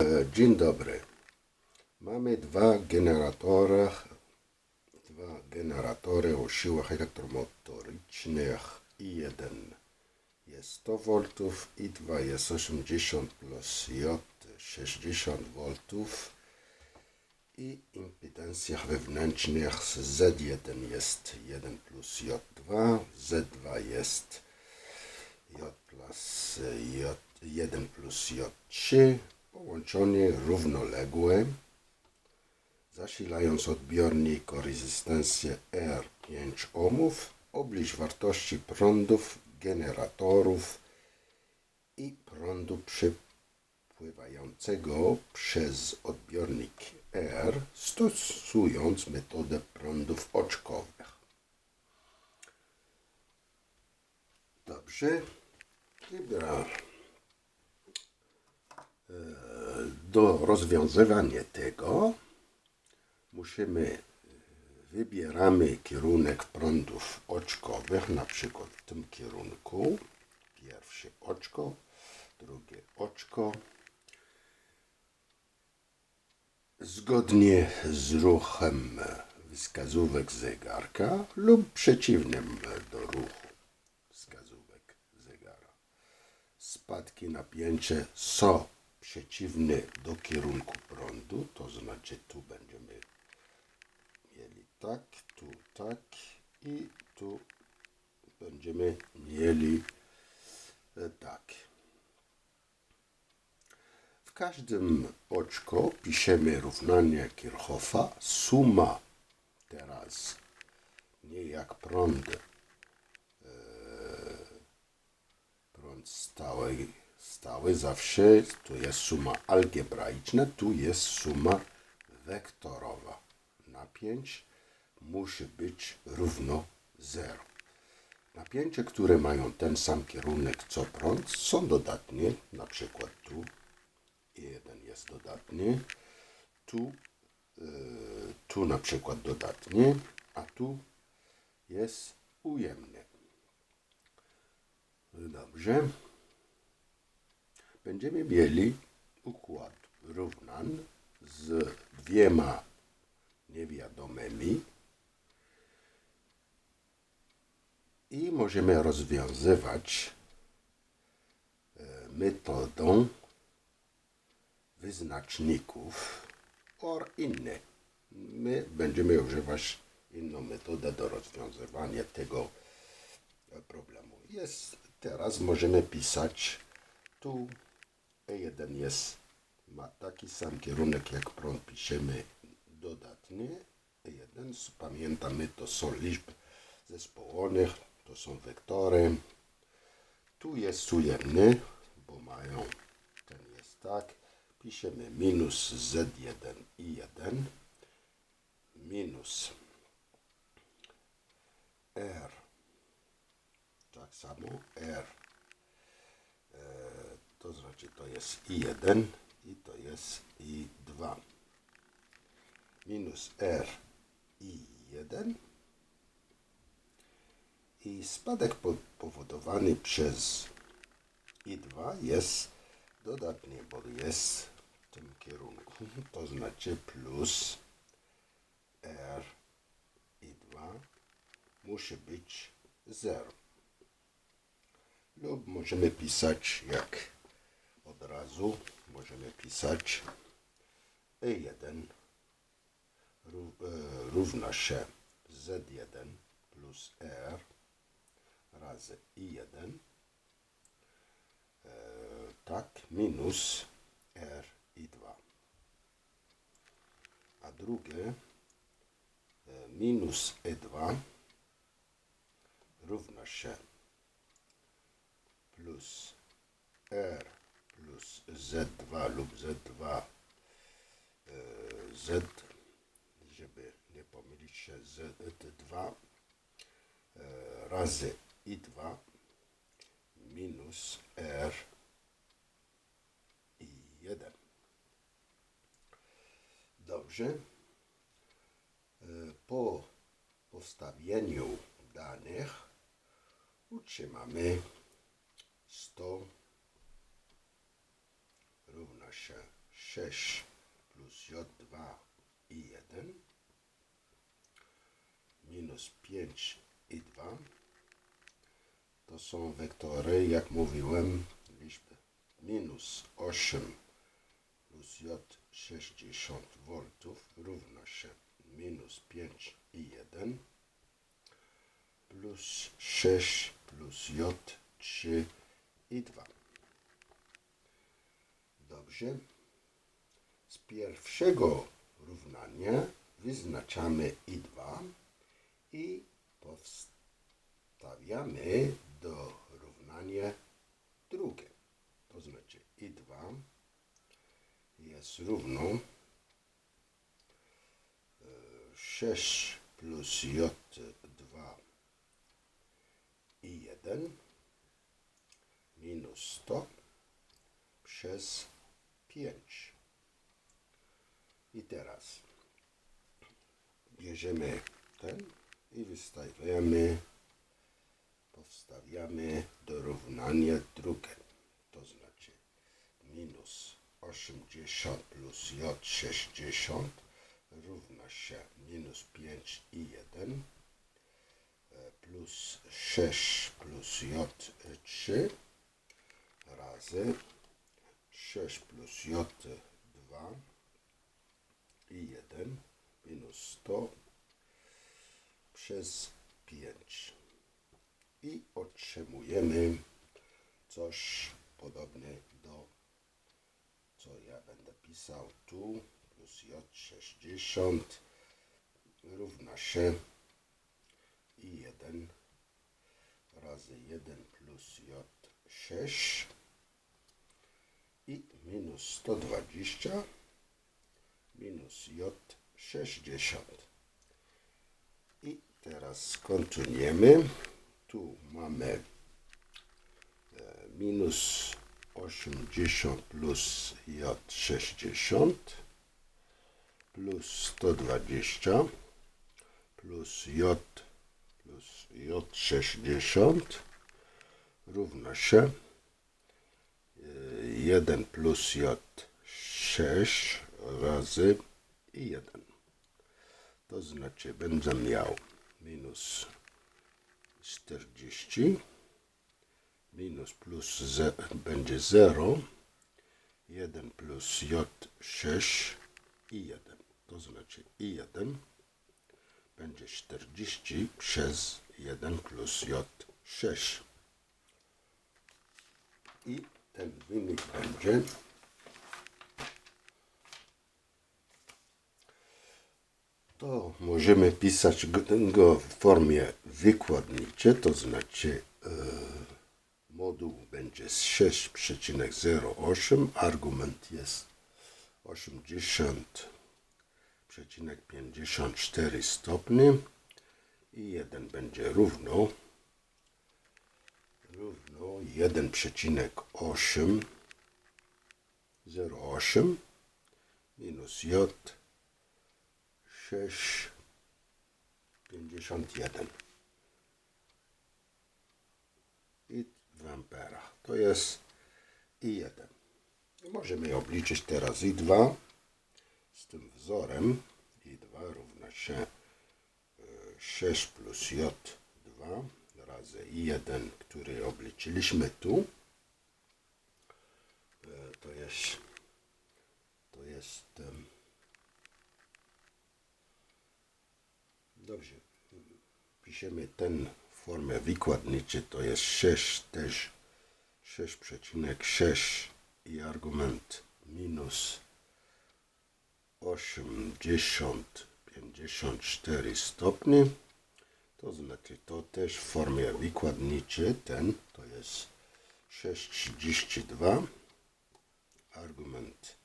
E, Dzień dobry. Mamy dwa generatory, dwa generatory o siłach elektromotorycznych jeden jest 100 V i dwa jest 80 plus J 60 V i impedancjach wewnętrznych Z1 jest 1 plus J2, Z2 jest J plus J1 plus J3 połączenie równoległe zasilając odbiornik o rezystencję R5 ohmów oblicz wartości prądów generatorów i prądu przepływającego przez odbiornik R stosując metodę prądów oczkowych. Dobrze. Dobra. E, Do rozwiązywania tego musimy wybieramy kierunek prądów oczkowych, na przykład w tym kierunku. Pierwsze oczko, drugie oczko. Zgodnie z ruchem wskazówek zegarka lub przeciwnym do ruchu wskazówek zegara. Spadki napięcia są przeciwne do kierunku prądu, to znaczy tu będziemy mieli tak, tu tak i tu będziemy mieli e, tak. W każdym oczko piszemy równanie Kirchhoffa. Suma teraz nie jak prąd, e, prąd stały, stały zawsze, tu jest suma algebraiczna, tu jest suma wektorowa. Napięć musi być równo zero. Napięcia, które mają ten sam kierunek co prąd, są dodatnie, na przykład tu jeden jest dodatnie, tu, e, tu na przykład dodatnie, a tu jest ujemny. Dobrze. Będziemy mieli układ równan z dwiema niewiadomymi i możemy rozwiązywać e, metodą wyznaczników or inne. My będziemy używać inną metodę do rozwiązywania tego e, problemu. Jest teraz możemy pisać tu E1 jest ma taki sam kierunek jak prąd piszemy dodatnie. E1 pamiętamy to są liczby zespołowych to są wektory. Tu jest ujemny bo mają ten jest tak piszemy minus z1 i 1 minus r tak samo r e, to znaczy to jest i1 i to jest i2 minus r i1 i spadek po- powodowany przez i2 jest dodatnie, bo jest w tym kierunku, to znaczy plus r i2 musi być 0 lub możemy pisać jak od razu możemy pisać E1 ró- e, równa się Z1 plus R razy I1 e, tak minus R i 2 a drugie e, minus E2 równa się plus R plus Z2 lub Z2 e, Z, żeby nie pomylić się Z2 e, razy I2 minus R i 1. Dobrze. E, Po powstawieniu danych utrzymamy 100 się 6 plus J2 i 1 minus 5 i 2 to są wektory, jak mówiłem, liczby. Minus 8 plus J 60 V równa się minus 5 i 1 plus 6 plus J 3 i 2. Dobrze. Z pierwszego równania wyznaczamy i2 i powstawiamy do równania drugie. To znaczy i2 jest równo e, 6 plus j2 i 1 minus 100 przez 5. I teraz bierzemy ten i wystawiamy, powstawiamy do równania drugie. To znaczy minus 80 plus j 60 równa się minus 5 i 1 e, plus 6 plus j 3 razy 6 plus j2 i 1 minus 100 przez 5 i otrzymujemy coś podobne do co ja będę pisał tu plus j60 równa się i 1 razy 1 plus j6 i minus 120 minus j60 i teraz kontynuujemy tu mamy e, minus 80 plus j60 plus 120 plus j plus j60 równa się 1 plus j6 razy i 1. To znaczy będę miał minus 40 minus plus ze, będzie 0 1 plus j6 i 1. To znaczy i 1 będzie 40 przez 1 plus j6. I ten wynik będzie. To możemy pisać go w formie wykładniczej, to znaczy e, moduł będzie 6,08, argument jest 80,54 stopni i 1 będzie równo 1,8 08 minus j 6,51 i w amperach. To jest i1. I możemy obliczyć teraz i2 z tym wzorem. i2 równa się e, 6 plus j2 razy i1, który obliczyliśmy tu. E, To jest to jest Dobrze. Piszemy ten w formie wykładniczej, to jest 6 też 6,6 i argument minus 80, 54 stopni. To znaczy to też w formie wykładniczej, ten to jest 6,32. Argument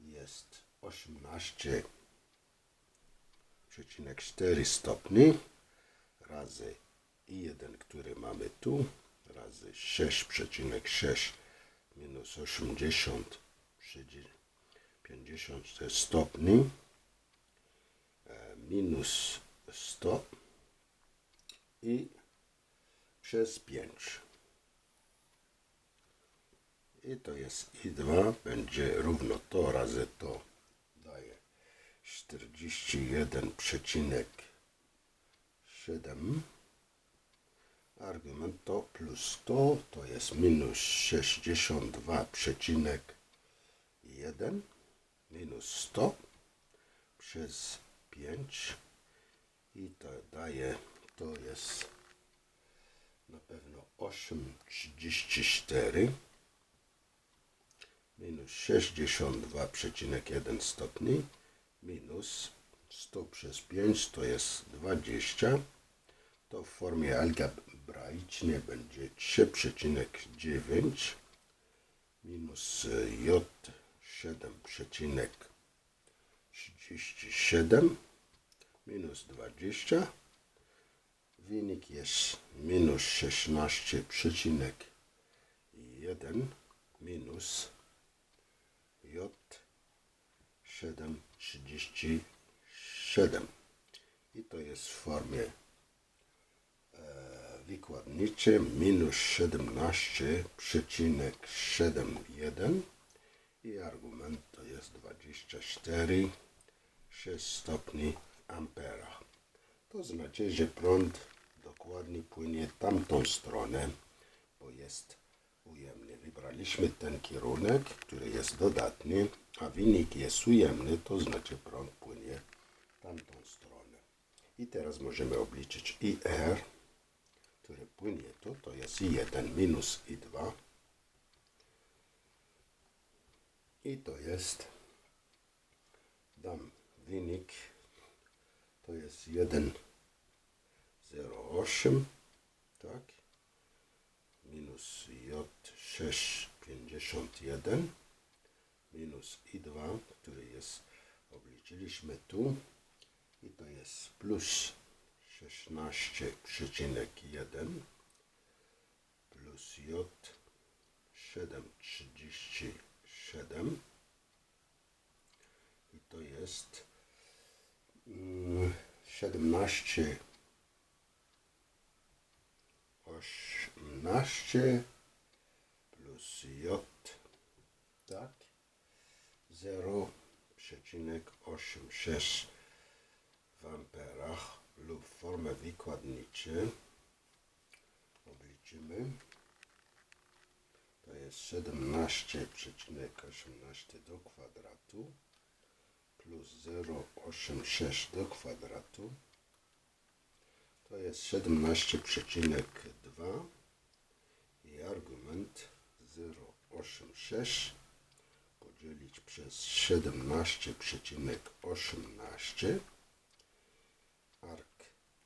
jest 18 4 stopni razy i1, który mamy tu, razy 6,6 minus 80 54 stopni e, minus 100 i przez 5. I to jest I2, będzie równo to razy to daje 41,7 argument to plus to to jest minus 62,1 minus 100 przez 5 i to daje to jest na pewno 8,34 minus 62,1 stopni minus 100 przez 5 to jest 20 to w formie algebraicznej będzie 3,9 minus j 7,37 minus 20 wynik jest minus 16,1 minus j 7,37 i to jest w formie wykładnicze minus 17,71 i argument to jest 24 6 stopni ampera. To znaczy, że prąd dokładnie płynie tamtą stronę, bo jest ujemny. Wybraliśmy ten kierunek, który jest dodatni, a wynik jest ujemny, to znaczy prąd płynie tamtą stronę. I teraz możemy obliczyć IR które płynie tu, to jest i1 minus i2. I to jest, dam wynik, to jest 1,08, tak, minus J6,51, minus i2, który jest, obliczyliśmy tu, i to jest plus 16,1 plus J 7,37 i to jest mm, 17 18 plus J tak 0,86 w amperach lub formę wykładniczą obliczymy. To jest 17,18 do kwadratu plus 0,86 do kwadratu. To jest 17,2 i argument 0,86 podzielić przez 17,18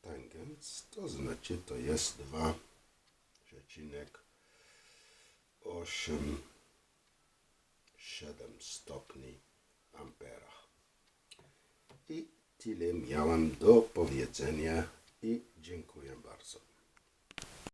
tangens, to znaczy to jest 2,87 stopni ampera. I tyle miałem do powiedzenia i dziękuję bardzo.